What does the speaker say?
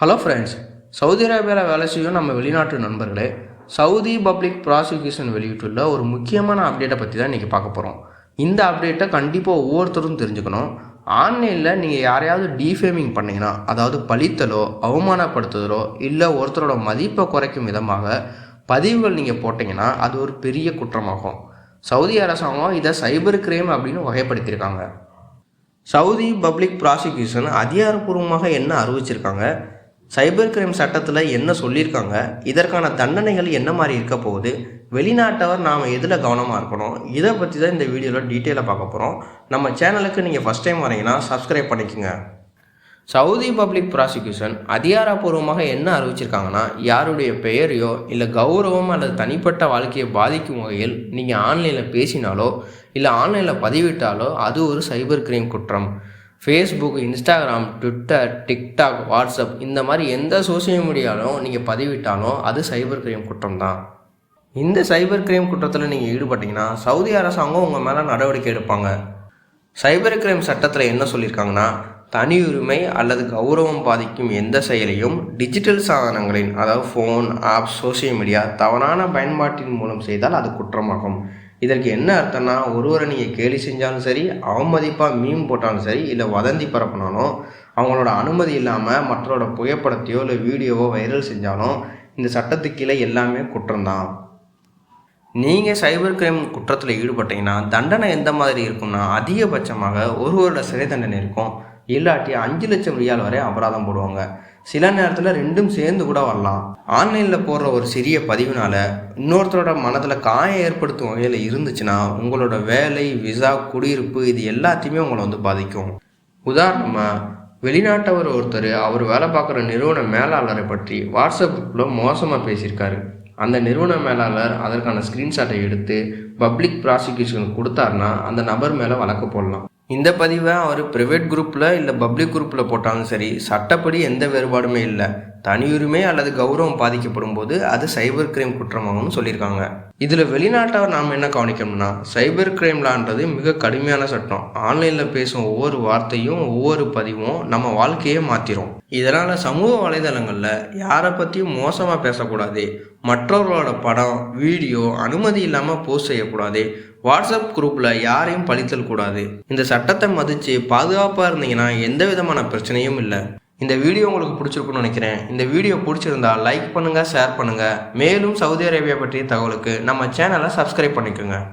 Hello friends Saudi அரேபியாவில் வேலை செய்யும் நம்ம வெளிநாட்டு நண்பர்களே சவுதி பப்ளிக் ப்ராசிக்யூஷன் வெளியிட்டுள்ள ஒரு முக்கியமான அப்டேட்டை பற்றி தான் இன்றைக்கி பார்க்க போகிறோம் இந்த அப்டேட்டை கண்டிப்பாக ஒவ்வொருத்தரும் தெரிஞ்சுக்கணும். ஆன்லைனில் நீங்கள் யாரையாவது டீஃபேமிங் பண்ணீங்கன்னா அதாவது பழித்தலோ அவமானப்படுத்துதலோ இல்லை ஒருத்தரோட மதிப்பை குறைக்கும் விதமாக பதிவுகள் நீங்கள் போட்டிங்கன்னா அது ஒரு பெரிய குற்றமாகும். சவுதி அரசாங்கம் இதை சைபர் கிரைம் அப்படின்னு வகைப்படுத்தியிருக்காங்க. சவுதி பப்ளிக் ப்ராசிக்யூஷன் அதிகாரப்பூர்வமாக என்ன அறிவிச்சிருக்காங்க? சைபர் கிரைம் சட்டத்தில் என்ன சொல்லியிருக்காங்க? இதற்கான தண்டனைகள் என்ன மாதிரி இருக்க போகுது? வெளிநாட்டவர் நாம் எதில் கவனமாக இருக்கணும்? இதை பற்றி தான் இந்த வீடியோவில் டீட்டெயிலாக பார்க்க போகிறோம் நம்ம சேனலுக்கு நீங்கள் ஃபஸ்ட் டைம் வரீங்கன்னா சப்ஸ்கிரைப் பண்ணிக்கோங்க. சவுதி பப்ளிக் ப்ராசிக்யூஷன் அதிகாரப்பூர்வமாக என்ன அறிவிச்சிருக்காங்கன்னா யாருடைய பெயரையோ இல்லை கௌரவம் அல்லது தனிப்பட்ட வாழ்க்கையை பாதிக்கும் வகையில் நீங்கள் ஆன்லைனில் பேசினாலோ இல்லை ஆன்லைனில் பதிவிட்டாலோ அது ஒரு சைபர் கிரைம் குற்றம். Facebook Instagram Twitter TikTok WhatsApp இந்த மாதிரி எந்த சோஷியல் மீடியாலும் நீங்கள் பதிவிட்டாலும் அது சைபர் கிரைம் குற்றம் தான் இந்த சைபர் கிரைம் குற்றத்தில் நீங்கள் ஈடுபட்டீங்கன்னா சவுதி அரசாங்கம் உங்கள் மேலே நடவடிக்கை எடுப்பாங்க. சைபர் கிரைம் சட்டத்தில் என்ன சொல்லியிருக்காங்கன்னா தனியுரிமை அல்லது கௌரவம் பாதிக்கும் எந்த செயலையும் டிஜிட்டல் சாதனங்களின் அதாவது ஃபோன் ஆப் சோஷியல் மீடியா தவறான பயன்பாட்டின் மூலம் செய்தால் அது குற்றமாகும். இதற்கு என்ன அர்த்தம்னா ஒருவரை நீங்கள் கேலி செஞ்சாலும் சரி அவமதிப்பாக மீன் போட்டாலும் சரி இல்லை வதந்தி பரப்பினாலும் அவங்களோட அனுமதி இல்லாமல் மற்றவரோட புகைப்படத்தையோ இல்லை வீடியோவோ வைரல் செஞ்சாலும் இந்த சட்டத்துக்கு கீழே எல்லாமே குற்றம்தான். நீங்கள் சைபர் கிரைம் குற்றத்தில் ஈடுபட்டீங்கன்னா தண்டனை எந்த மாதிரி இருக்கும்னா அதிகபட்சமாக ஒரு வருட சிறை தண்டனை இருக்கும். இல்லாட்டி அஞ்சு லட்சம் ரியால் வரை அபராதம் போடுவாங்க. சில நேரத்தில் ரெண்டும் சேர்ந்து கூட வரலாம். ஆன்லைனில் போடுற ஒரு சிறிய பதிவுனால இன்னொருத்தரோட மனதில் காயம் ஏற்படுத்தும் வகையில் இருந்துச்சுன்னா உங்களோட வேலை விசா குடியிருப்பு இது எல்லாத்தையுமே உங்களை வந்து பாதிக்கும். உதாரணமாக வெளிநாட்டவர் ஒருத்தர் அவர் வேலை பார்க்குற நிறுவன மேலாளரை பற்றி வாட்ஸ்அப் குரூப்பில் மோசமாக பேசியிருக்காரு. அந்த நிறுவன மேலாளர் அதற்கான ஸ்க்ரீன்ஷாட்டை எடுத்து பப்ளிக் ப்ராசிக்யூஷனுக்கு கொடுத்தாருன்னா அந்த நபர் மேலே வழக்கு போடலாம். இந்த பதிவை அவர் ப்ரைவேட் குரூப்பில் இல்லை பப்ளிக் குரூப்பில் போட்டாலும் சரி சட்டப்படி எந்த வேறுபாடுமே இல்லை. தனியுரிமை அல்லது கௌரவம் பாதிக்கப்படும் போது அது சைபர் கிரைம் குற்றமாகும்னு சொல்லியிருக்காங்க. இதில் வெளிநாட்டவர் நாம் என்ன கவனிக்கணும்னா சைபர் கிரைம்லான்றது மிக கடுமையான சட்டம். ஆன்லைனில் பேசும் ஒவ்வொரு வார்த்தையும் ஒவ்வொரு பதிவும் நம்ம வாழ்க்கையே மாற்றிடும் இதனால் சமூக வலைதளங்களில் யாரை பற்றியும் மோசமாக பேசக்கூடாது. மற்றவர்களோட படம் வீடியோ அனுமதி இல்லாமல் போஸ்ட் செய்யக்கூடாது. வாட்ஸ்அப் குரூப்பில் யாரையும் பழித்தல் கூடாது. இந்த சட்டத்தை மதித்து பாதுகாப்பாக இருந்தீங்கன்னா எந்த விதமான பிரச்சனையும் இல்லை. இந்த வீடியோ உங்களுக்கு பிடிச்சிருக்குன்னு நினைக்கிறேன். இந்த வீடியோ பிடிச்சிருந்தா லைக் பண்ணுங்கள் ஷேர் பண்ணுங்கள் மேலும் சவுதி அரேபியா பற்றிய தகவலுக்கு நம்ம சேனலை சப்ஸ்கிரைப் பண்ணிக்கோங்க.